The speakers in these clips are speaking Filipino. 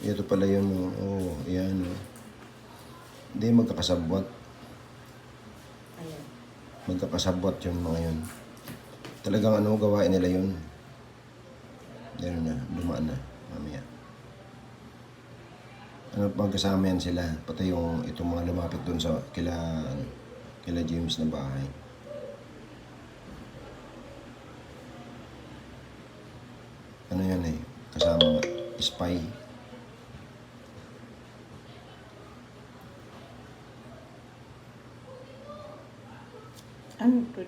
Ito pala yun, oh. Oo, yan, oh. Hindi, magkakasabwat. Ayan. Magkakasabwat yung mga yun. Talagang ano, gawain nila yun. Yan na, dumaan na. Mamaya. Ano pang kasama yan sila? Pati yung itong mga lumapit dun sa kila, ano, kila James na bahay. Ano yan eh? Kasama spy. Ano to?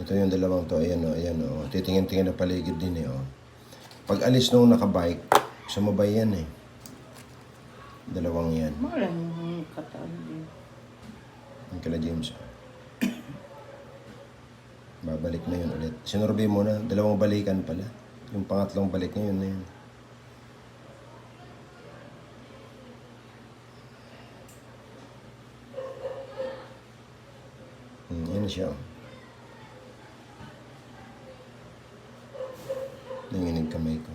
Ito yung dalawang to, ayan o, ayan o. Titingin-tingin na paligid din eh o. Pag alis nung nakabike, sumabay yan eh. Dalawang yan. Wala yung katawan din. Yung kila James. oh. Babalik na yun ulit. Sinurvey mo na, dalawang balikan pala. Yung pangatlong balik niya, yun na yun. Hmm, yan siya. Nanginig kamay ko.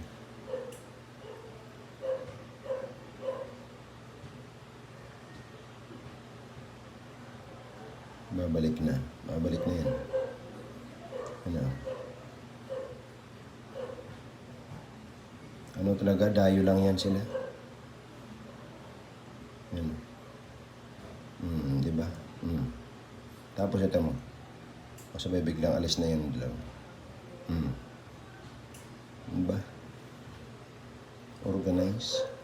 Babalik na. Babalik na yan. Ano? Ano talaga? Dayo lang yan sila. Yan. Hmm, di ba? Tapos ito mo. Masabay biglang alis na yun dalawa. Hmm. Di ba? Organize.